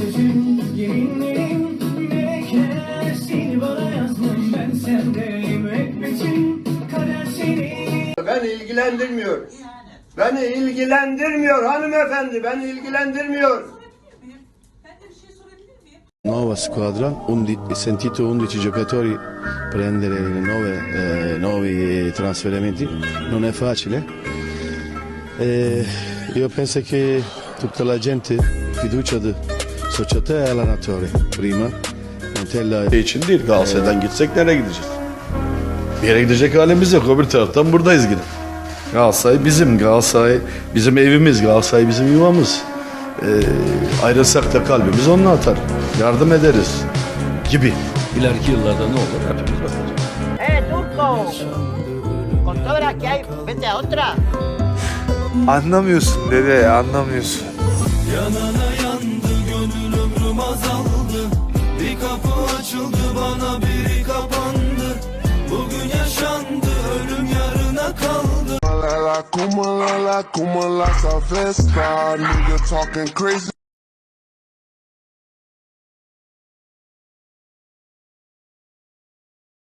sözüm, yeminlerim Melekler seni bana yazdım Ben sendeyim müebbetim Kader seni Beni ilgilendirmiyor. Beni ilgilendirmiyor hanımefendi. Beni ilgilendirmiyor. Nuova squadra, undi- sentito 11 giocatori prendere nove, eh, nuovi trasferimenti non è facile. Eh, io penso che tutta la gente fiducia di società e allenatore prima. Montella için değil. Galatasaray'dan gitsek nereye gideceğiz? Bir yere gidecek halimiz yok. Öbür taraftan buradayız yine. Galatasaray bizim. Galatasaray bizim evimiz. Galatasaray bizim yuvamız. Ee, ayrılsak da kalbimiz onunla atar. Yardım ederiz. Gibi. İleriki yıllarda ne olur hepimiz bakacağız. ¡Eh, turco! Con toda la que hay, vete a otra. Anlamıyorsun dede anlamıyorsun. Yanana azaldı Bir kapı açıldı bana biri kapandı Bugün yaşandı ölüm yarına kaldı La la, kuma la la, kuma la esa festa. Nigga talking crazy.